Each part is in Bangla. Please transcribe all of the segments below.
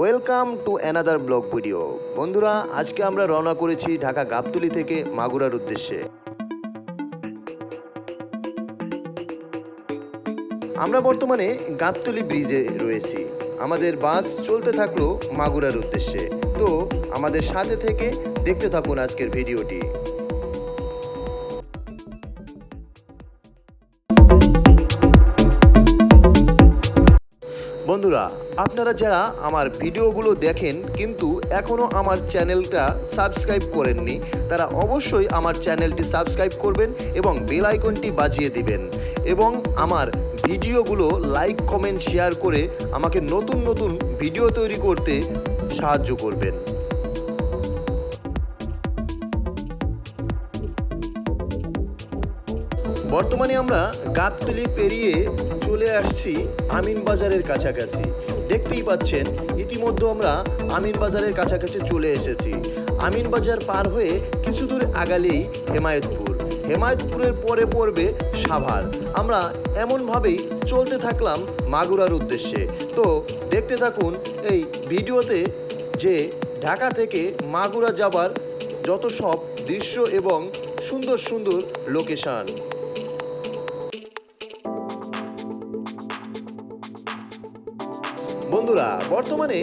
Welcome to another blog video বন্ধুরা, আজকে আমরা রওনা করেছি ঢাকা গাবতলি থেকে মাগুরার উদ্দেশ্যে। আমরা বর্তমানে গাবতলি ব্রিজে রয়েছি। আমাদের বাস চলতে থাকল মাগুরার উদ্দেশ্যে। তো আমাদের সাথে থেকে দেখতে থাকুন আজকের ভিডিওটি। বন্ধুরা, আপনারা যারা আমার ভিডিওগুলো দেখেন কিন্তু এখনও আমার চ্যানেলটা সাবস্ক্রাইব করেননি, তারা অবশ্যই আমার চ্যানেলটি সাবস্ক্রাইব করবেন এবং বেল আইকনটি বাজিয়ে দিবেন এবং আমার ভিডিওগুলো লাইক, কমেন্ট, শেয়ার করে আমাকে নতুন নতুন ভিডিও তৈরি করতে সাহায্য করবেন। বর্তমানে আমরা গাবতলি পেরিয়ে চলে আসছি আমিন বাজারের কাছাকাছি। দেখতেই পাচ্ছেন, ইতিমধ্যে আমরা আমিন বাজারের কাছাকাছি চলে এসেছি। আমিন বাজার পার হয়ে কিছু দূর আগালেই হেমায়তপুর। হেমায়তপুরের পরে পড়বে সাভার। আমরা এমনভাবেই চলতে থাকলাম মাগুরার উদ্দেশ্যে। তো দেখতে থাকুন এই ভিডিওতে যে ঢাকা থেকে মাগুরা যাবার যত সব দৃশ্য এবং সুন্দর সুন্দর লোকেশন। বন্ধুরা, বর্তমানে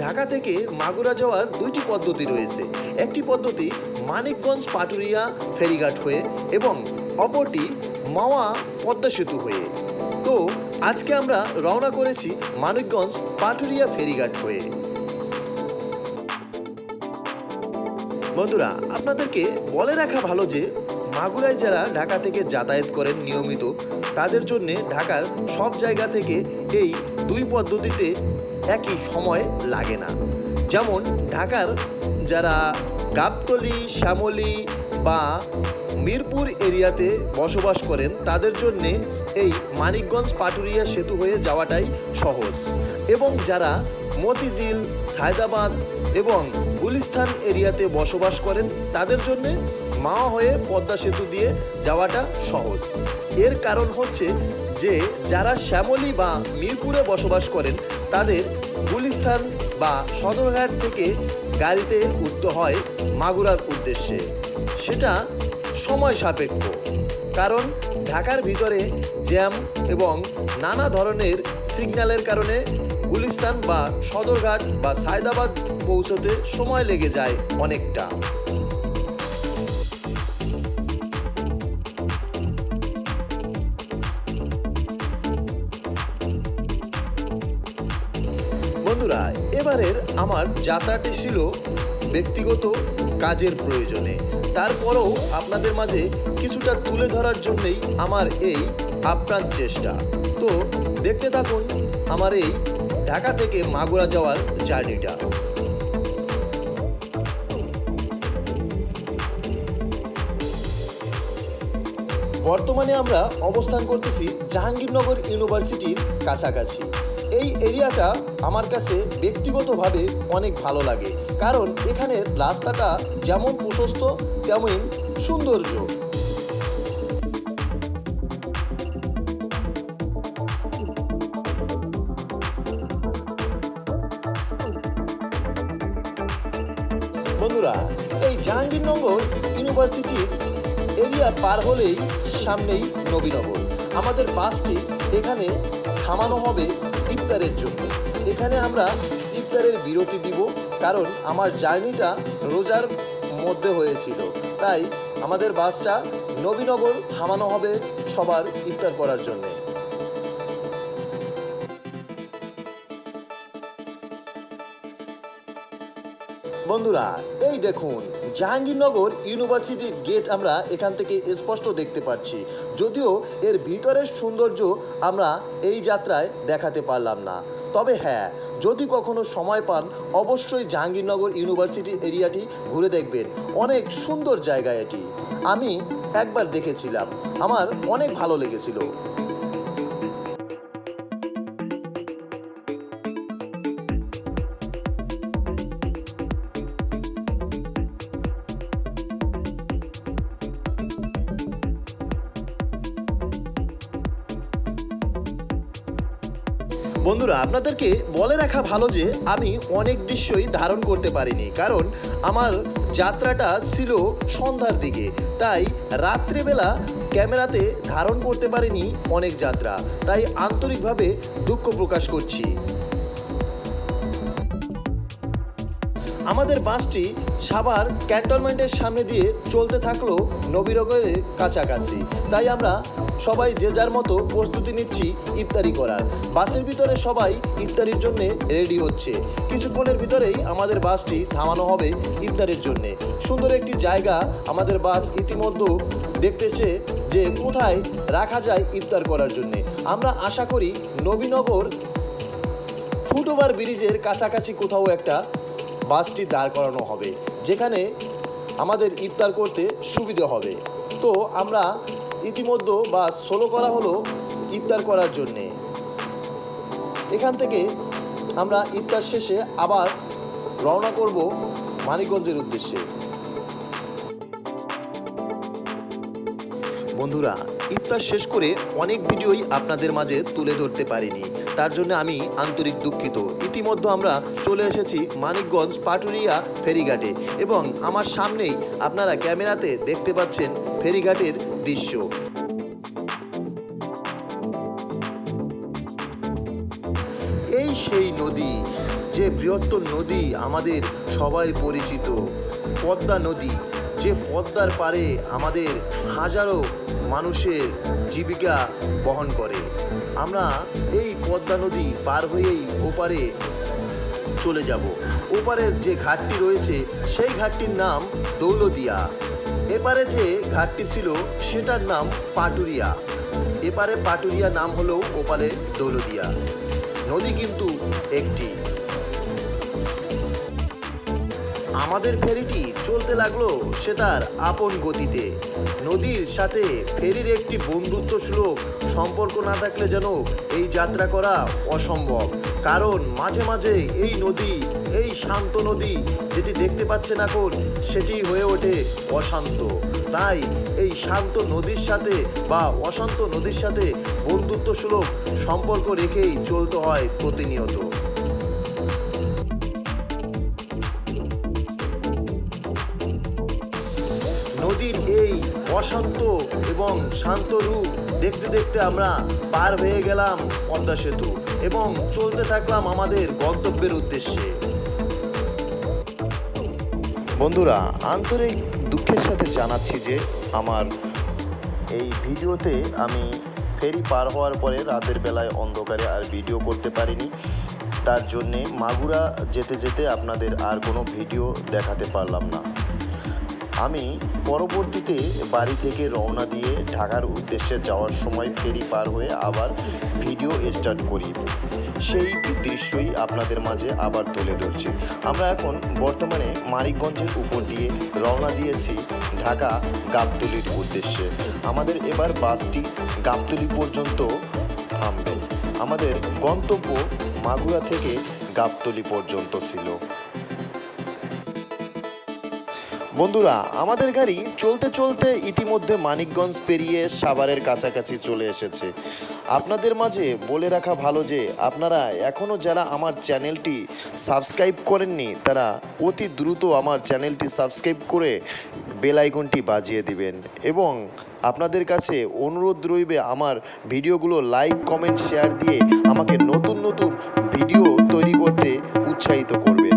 ঢাকা থেকে মাগুরা যাওয়ার দুইটি পদ্ধতি রয়েছে। একটি পদ্ধতি মানিকগঞ্জ পাটুরিয়া ফেরিঘাট হয়ে এবং অপরটি মাওয়া পদ্মা সেতু হয়ে। তো আজকে আমরা রওনা করেছি মানিকগঞ্জ পাটুরিয়া ফেরিঘাট হয়ে। বন্ধুরা, আপনাদেরকে বলে রাখা ভালো যে মাগুরায় যারা ঢাকা থেকে যাতায়াত করেন নিয়মিত। তাদের জন্য ঢাকার সব জায়গা থেকে এই দুই পদ্ধতিতে একই সময় লাগে না। যেমন ঢাকার যারা গাবতলি, শ্যামলী বা মিরপুর এরিয়াতে বসবাস করেন, তাদের জন্যে এই মানিকগঞ্জ পাটুরিয়া সেতু হয়ে যাওয়াটাই সহজ। এবং যারা মতিঝিল, সায়দাবাদ এবং গুলিস্তান এরিয়াতে বসবাস করেন। তাদের জন্যে মাওয়া হয়ে পদ্মা সেতু দিয়ে যাওয়াটা সহজ। এর কারণ হচ্ছে যে, যারা শ্যামলী বা মিরপুরে বসবাস করেন, তাদের গুলিস্তান বা সদরঘাট থেকে গাড়িতে উঠতে হয় মাগুরার উদ্দেশ্যে। সেটা সময় সাপেক্ষ, কারণ ঢাকার ভিতরে জ্যাম এবং নানা ধরনের সিগন্যালের কারণে গুলিস্তান বা সদরঘাট বা সায়দাবাদ পৌঁছতে সময় লেগে যায় অনেকটা। বন্ধুরা, এবারের আমার যাত্রাটি ছিল ব্যক্তিগত কাজের প্রয়োজনে। তারপরেও আপনাদের মাঝে কিছুটা তুলে ধরার জন্যই আমার এই আপ্রাণ চেষ্টা। তো দেখতে থাকুন আমার এই ঢাকা থেকে মাগুরা যাওয়ার জার্নিটা। বর্তমানে আমরা অবস্থান করতেছি জাহাঙ্গীরনগর ইউনিভার্সিটির কাছাকাছি। এই এরিয়াটা আমার কাছে ব্যক্তিগতভাবে অনেক ভালো লাগে, কারণ এখানের রাস্তাটা যেমন প্রশস্ত, তেমন সৌন্দর্য। জাহাঙ্গীরনগর ইউনিভার্সিটির এরিয়া পার হলেই সামনেই নবীনগর। আমাদের বাসটি এখানে থামানো হবে ইফতারের জন্য। এখানে আমরা ইফতারের বিরতি দিব, কারণ আমার জার্নিটা রোজার মধ্যে হয়েছিল। তাই আমাদের বাসটা নবীনগর থামানো হবে সবার ইফতার করার জন্যে। বন্ধুরা, এই দেখুন জাহাঙ্গীরনগর ইউনিভার্সিটির গেট আমরা এখান থেকে স্পষ্ট দেখতে পাচ্ছি। যদিও এর ভিতরের সৌন্দর্য আমরা এই যাত্রায় দেখাতে পারলাম না। তবে হ্যাঁ যদি কখনো সময় পান, অবশ্যই জাহাঙ্গীরনগর ইউনিভার্সিটি এরিয়াটি ঘুরে দেখবেন। অনেক সুন্দর জায়গা এটি। আমি একবার দেখেছিলাম। আমার অনেক ভালো লেগেছিল। বন্ধুরা, আপনাদেরকে বলে রাখা ভালো যে আমি অনেক দৃশ্যই ধারণ করতে পারিনি। কারণ আমার যাত্রাটা ছিল সন্ধ্যার দিকে। তাই রাত্রেবেলা ক্যামেরাতে ধারণ করতে পারিনি অনেক যাত্রা। তাই আন্তরিকভাবে দুঃখ প্রকাশ করছি। আমাদের বাসটি সাভার ক্যান্টনমেন্টের সামনে দিয়ে চলতে থাকল নবীনগরের কাছাকাছি। তাই আমরা সবাই যে যার মতো প্রস্তুতি নিচ্ছি ইফতারি করার। বাসের ভিতরে সবাই ইফতারির জন্য রেডি হচ্ছে। কিছুক্ষণের ভিতরেই আমাদের বাসটি থামানো হবে ইফতারির জন্য। সুন্দর একটি জায়গা আমাদের বাস ইতিমধ্যে দেখতেছে যে কোথায় রাখা যায় ইফতার করার জন্যে। আমরা আশা করি নবীনগর ফুটওভার ব্রিজের কাছাকাছি কোথাও একটা বাসটি দাঁড় করানো হবে, যেখানে আমাদের ইফতার করতে সুবিধা হবে। তো আমরা ইতিমধ্যে বাস সোলো করা হলো ইফতার করার জন্যে। এখান থেকে আমরা ইফতার শেষে আবার রওনা করব মানিকগঞ্জের উদ্দেশ্যে। বন্ধুরা ইফতার শেষ করে অনেক ভিডিওই আপনাদের মাঝে তুলে ধরতে পারিনি। তার জন্য আমি আন্তরিক দুঃখিত। ইতিমধ্যে আমরা চলে এসেছি মানিকগঞ্জ পাটুরিয়া ফেরিঘাটে এবং আমার সামনেই আপনারা ক্যামেরাতে দেখতে পাচ্ছেন ফেরিঘাটের দৃশ্য। এই সেই নদী, যে বৃহত্তর নদী আমাদের সবাই পরিচিত। পদ্মা নদী, যে পদ্মার পারে আমাদের হাজারো মানুষের জীবিকা বহন করে। আমরা এই পদ্মা নদী পার হয়েই ওপারে চলে যাব। ওপারের যে ঘাটটি রয়েছে, সেই ঘাটটির নাম দৌলদিয়া। এপারে যে ঘাটটি ছিল, সেটার নাম পাটুরিয়া। এপারে পাটুরিয়া নাম হলো ওপারে দৌলদিয়া। নদী কিন্তু একটি। আমাদের ফেরিটি চলতে লাগল সে তার আপন গতিতে। নদীর সাথে ফেরির একটি বন্ধুত্ব সুলভ সম্পর্ক না থাকলে যেন এই যাত্রা করা অসম্ভব। কারণ মাঝে মাঝে এই নদী, এই শান্ত নদী যেটি দেখতে পাচ্ছেন এখন, সেটি হয়ে ওঠে অশান্ত। তাই এই শান্ত নদীর সাথে বা অশান্ত নদীর সাথে বন্ধুত্ব সুলভ সম্পর্ক রেখেই চলতে হয় প্রতিনিয়ত। অশান্ত এবং শান্ত রূপ দেখতে দেখতে আমরা পার হয়ে গেলাম পদ্মা সেতু এবং চলতে থাকলাম আমাদের গন্তব্যের উদ্দেশ্যে। বন্ধুরা, আন্তরিক দুঃখের সাথে জানাচ্ছি যে আমার এই ভিডিওতে আমি ফেরি পার হওয়ার পরে রাতের বেলায় অন্ধকারে আর ভিডিও করতে পারিনি। তার জন্যে মাগুরা যেতে যেতে আপনাদের আর কোনো ভিডিও দেখাতে পারলাম না। আমি পরবর্তীতে বাড়ি থেকে রওনা দিয়ে ঢাকার উদ্দেশ্যে যাওয়ার সময় ফেরি পার হয়ে আবার ভিডিও স্টার্ট করি। সেই দৃশ্যই আপনাদের মাঝে আবার তুলে ধরছি। আমরা এখন বর্তমানে মানিকগঞ্জের উপর দিয়ে রওনা দিয়েছি ঢাকা গাবতলির উদ্দেশ্যে। আমাদের এবার বাসটি গাবতলি পর্যন্ত থামবে। আমাদের গন্তব্য মাগুরা থেকে গাবতলি পর্যন্ত ছিল। বন্ধুরা, আমাদের গাড়ি চলতে চলতে ইতিমধ্যে মানিকগঞ্জ পেরিয়ে সাভারের কাছাকাছি চলে এসেছে। আপনাদের মাঝে বলে রাখা ভালো যে, আপনারা এখনও যারা আমার চ্যানেলটি সাবস্ক্রাইব করেননি, তারা অতি দ্রুত আমার চ্যানেলটি সাবস্ক্রাইব করে বেল আইকনটি বাজিয়ে দিবেন। এবং আপনাদের কাছে অনুরোধ রইবে আমার ভিডিওগুলো লাইক, কমেন্ট, শেয়ার দিয়ে আমাকে নতুন নতুন ভিডিও তৈরি করতে উৎসাহিত করবেন।